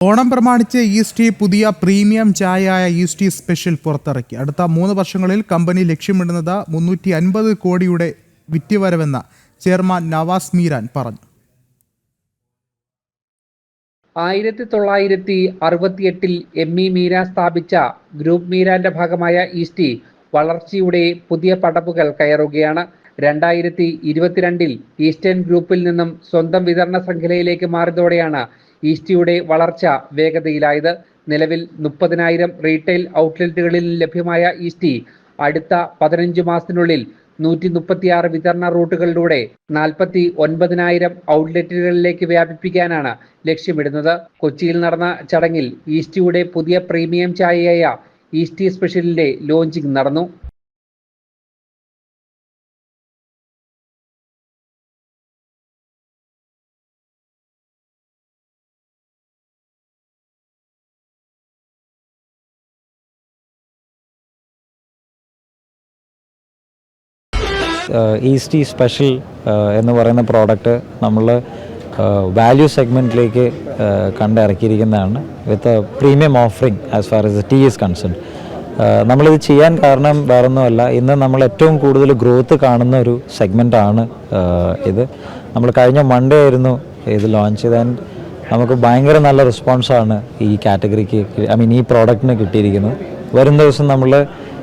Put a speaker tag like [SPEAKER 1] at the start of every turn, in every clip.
[SPEAKER 1] ഓണം പ്രമാണിച്ച് ഈസ്റ്റി പുതിയ premium ചായയായ ഈസ്റ്റി special പുറത്തിറക്കി. അടുത്ത മൂന്ന് വർഷങ്ങളിൽ കമ്പനി ലക്ഷ്യമിടുന്നത് മുന്നൂറ്റി അൻപത് കോടിയുടെ വിറ്റുവരവെന്ന് ചെയർമാൻ നവാസ് മീരാൻ പറഞ്ഞു.
[SPEAKER 2] ആയിരത്തി തൊള്ളായിരത്തി അറുപത്തിയെട്ടിൽ എം ഇ മീര സ്ഥാപിച്ച ഗ്രൂപ്പ് മീരാന്റെ ഭാഗമായ ഈസ്റ്റി വളർച്ചയുടെ പുതിയ പടപ്പുകൾ കയറുകയാണ്. രണ്ടായിരത്തി ഇരുപത്തിരണ്ടിൽ ഈസ്റ്റേൺ ഗ്രൂപ്പിൽ നിന്നും സ്വന്തം വിതരണ ശൃംഖലയിലേക്ക് മാറിയതോടെയാണ് ഈസ്റ്റിയുടെ വളർച്ച വേഗതയിലായത് നിലവിൽ മുപ്പതിനായിരം റീറ്റെയിൽ ഔട്ട്ലെറ്റുകളിൽ ലഭ്യമായ ഈസ്റ്റി അടുത്ത പതിനഞ്ച് മാസത്തിനുള്ളിൽ നൂറ്റി മുപ്പത്തിയാറ് വിതരണ റൂട്ടുകളിലൂടെ നാൽപ്പത്തി ഒൻപതിനായിരം ഔട്ട്ലെറ്റുകളിലേക്ക് വ്യാപിപ്പിക്കാനാണ് ലക്ഷ്യമിടുന്നത്. കൊച്ചിയിൽ നടന്ന ചടങ്ങിൽ ഈസ്റ്റിയുടെ പുതിയ പ്രീമിയം ചായയായ ഈസ്റ്റി സ്പെഷ്യലിന്റെ ലോഞ്ചിങ് നടന്നു.
[SPEAKER 3] ഈസ്റ്റി സ്പെഷ്യൽ എന്ന് പറയുന്ന പ്രോഡക്റ്റ് നമ്മൾ വാല്യൂ സെഗ്മെന്റിലേക്ക് കണ്ടിറക്കിയിരിക്കുന്നതാണ് with premium offering as far as it is concern നമ്മളിത് ചെയ്യാൻ കാരണം വേറൊന്നുമല്ല ഇന്ന് നമ്മൾ ഏറ്റവും കൂടുതൽ ഗ്രോത്ത് കാണുന്ന ഒരു സെഗ്മെന്റാണ് ഇത്. നമ്മൾ കഴിഞ്ഞ മൺഡേ ആയിരുന്നു ഇത് ലോഞ്ച് ചെയ്ത് ആൻഡ് നമുക്ക് ഭയങ്കര നല്ല റെസ്പോൺസാണ് ഈ കാറ്റഗറിക്ക് ഐ മീൻ ഈ പ്രോഡക്റ്റിന് കിട്ടിയിരിക്കുന്നത്. വരും ദിവസം നമ്മൾ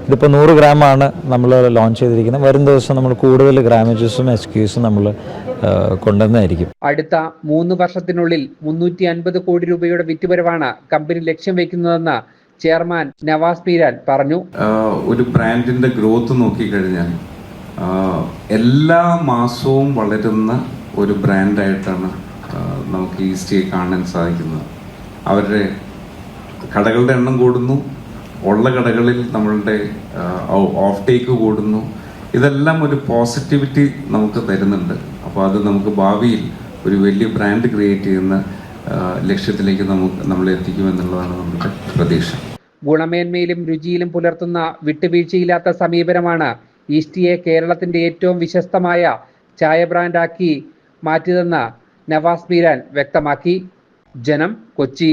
[SPEAKER 3] ഇതിപ്പോൾ നൂറ് ഗ്രാമാണ് നമ്മൾ ലോഞ്ച് ചെയ്തിരിക്കുന്നത്. വരും ദിവസം നമ്മൾ കൂടുതൽ ഗ്രാമേജസും എക്സ്ക്യൂസും നമ്മൾ കൊണ്ടുവന്നായിരിക്കും
[SPEAKER 2] അടുത്ത മൂന്ന് വർഷത്തിനുള്ളിൽ മുന്നൂറ്റി അൻപത് കോടി രൂപയുടെ വിറ്റുവരവാണ് കമ്പനി ലക്ഷ്യം വെക്കുന്നതെന്ന് ചെയർമാൻ നവാസ് പീരാൻ പറഞ്ഞു.
[SPEAKER 4] ഒരു ബ്രാൻഡിന്റെ ഗ്രോത്ത് നോക്കിക്കഴിഞ്ഞാൽ എല്ലാ മാസവും വളരുന്ന ഒരു ബ്രാൻഡായിട്ടാണ് നമുക്ക് ഈസ്റ്റിയെ കാണാൻ സാധിക്കുന്നത്. അവരുടെ കടകളുടെ എണ്ണം കൂടുന്നു ഉള്ള കടകളിൽ നമ്മളുടെ ഓഫ് ടേക്ക് കൂടുന്നു. ഇതെല്ലാം ഒരു പോസിറ്റിവിറ്റി നമുക്ക് തരുന്നുണ്ട്. അപ്പോൾ അത് നമുക്ക് ഭാവിയിൽ ഒരു വലിയ ബ്രാൻഡ് ക്രിയേറ്റ് ചെയ്യുന്ന ലക്ഷ്യത്തിലേക്ക് നമുക്ക് നമ്മൾ എത്തിക്കുമെന്നുള്ളതാണ് നമ്മുടെ പ്രതീക്ഷ.
[SPEAKER 2] ഗുണമേന്മയിലും രുചിയിലും പുലർത്തുന്ന വിട്ടുവീഴ്ചയില്ലാത്ത സമീപനമാണ് ഈസ്റ്റിയെ കേരളത്തിന്റെ ഏറ്റവും വിശ്വസ്തമായ ചായ ബ്രാൻഡാക്കി മാറ്റിയതെന്ന് നവാസ് മീരാൻ വ്യക്തമാക്കി. ജനം കൊച്ചി.